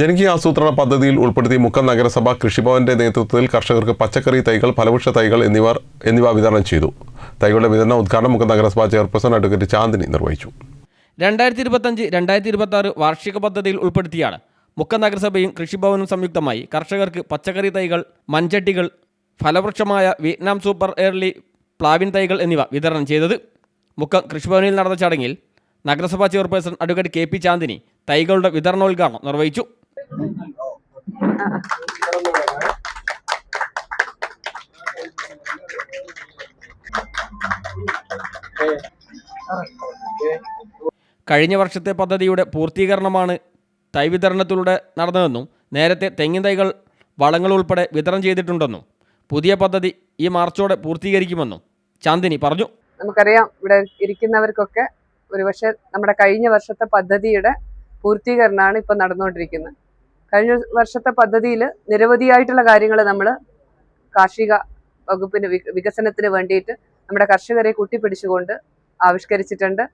ജനകീയ ആസൂത്രണ പദ്ധതിയിൽ ഉൾപ്പെടുത്തി മുക്കം നഗരസഭ കൃഷിഭവന്റെ നേതൃത്വത്തിൽ കർഷകർക്ക് പച്ചക്കറി തൈകൾ ഫലവൃക്ഷ തൈകൾ എന്നിവർ എന്നിവ വിതരണം ചെയ്തു. തൈകളുടെ വിതരണ ഉദ്ഘാടനം മുക്കം നഗരസഭ ചെയർപേഴ്സൺ അഡ്വക്കേറ്റ് ചാന്ദിനി നിർവഹിച്ചു. രണ്ടായിരത്തി ഇരുപത്തഞ്ച് രണ്ടായിരത്തി ഇരുപത്തി ആറ് വാർഷിക പദ്ധതിയിൽ ഉൾപ്പെടുത്തിയാണ് മുക്കം നഗരസഭയും കൃഷിഭവനും സംയുക്തമായി കർഷകർക്ക് പച്ചക്കറി തൈകൾ മൺചട്ടികൾ ഫലവൃക്ഷമായ വിയറ്റ്നാം സൂപ്പർ എയർലി പ്ലാവിൻ തൈകൾ എന്നിവ വിതരണം ചെയ്തത് മുക്കം കൃഷിഭവനിൽ നടന്ന ചടങ്ങിൽ നഗരസഭാ chairperson advocate K P Chandini തൈകളുടെ വിതരണോദ്ഘാടനം നിർവഹിച്ചു. കഴിഞ്ഞ വർഷത്തെ പദ്ധതിയുടെ പൂർത്തീകരണമാണ് തൈ വിതരണത്തിലൂടെ നടന്നതെന്നും നേരത്തെ തെങ്ങിൻ തൈകൾ വളങ്ങൾ ഉൾപ്പെടെ വിതരണം ചെയ്തിട്ടുണ്ടെന്നും പുതിയ പദ്ധതി ഈ മാർച്ചോടെ പൂർത്തീകരിക്കുമെന്നും ചാന്ദിനി പറഞ്ഞു. നമുക്കറിയാം ഇവിടെ ഇരിക്കുന്നവർക്കൊക്കെ ഒരുപക്ഷെ നമ്മുടെ കഴിഞ്ഞ വർഷത്തെ പദ്ധതിയുടെ പൂർത്തീകരണമാണ് ഇപ്പം നടന്നുകൊണ്ടിരിക്കുന്നത്. കഴിഞ്ഞ വർഷത്തെ പദ്ധതിയിൽ നിരവധിയായിട്ടുള്ള കാര്യങ്ങൾ നമ്മൾ കാർഷിക വകുപ്പിന് വിക- വികസനത്തിന് വേണ്ടിയിട്ട് നമ്മുടെ കർഷകരെ കൂട്ടിപ്പിടിച്ചുകൊണ്ട് ആവിഷ്കരിച്ചിട്ടുണ്ട്.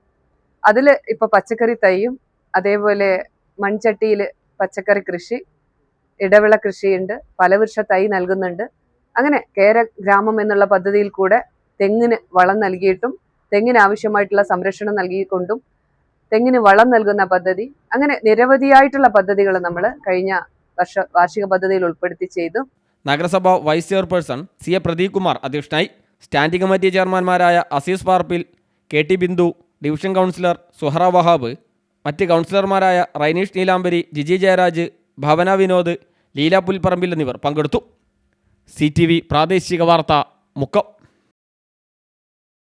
അതിൽ ഇപ്പോൾ പച്ചക്കറി തൈയും അതേപോലെ മൺചട്ടിയിൽ പച്ചക്കറി കൃഷി ഇടവിള കൃഷിയുണ്ട് ഫലവൃക്ഷ തൈ നൽകുന്നുണ്ട്. അങ്ങനെ കേര ഗ്രാമം എന്നുള്ള പദ്ധതിയിൽ കൂടെ തെങ്ങിന് വളം നൽകിയിട്ടും തെങ്ങിന് ആവശ്യമായിട്ടുള്ള സംരക്ഷണം നൽകിക്കൊണ്ടും തെങ്ങിന് വളം നൽകുന്ന പദ്ധതി അങ്ങനെ നിരവധിയായിട്ടുള്ള പദ്ധതികൾ നമ്മൾ കഴിഞ്ഞ വർഷ വാർഷിക പദ്ധതിയിൽ ഉൾപ്പെടുത്തി ചെയ്തു. നഗരസഭ vice chairperson C A Pradeep Kumar അധ്യക്ഷനായി standing committee ചെയർമാൻമാരായ Azeez Parppil K T Bindu division councillor Suhara Wahab മറ്റ് കൗൺസിലർമാരായ റൈനീഷ് നീലാംബരി ജിജി ജയരാജ് ഭവന വിനോദ് ലീല പുൽപ്പറമ്പിൽ എന്നിവർ പങ്കെടുത്തു. സി ടി വി പ്രാദേശിക വാർത്ത മുക്കം.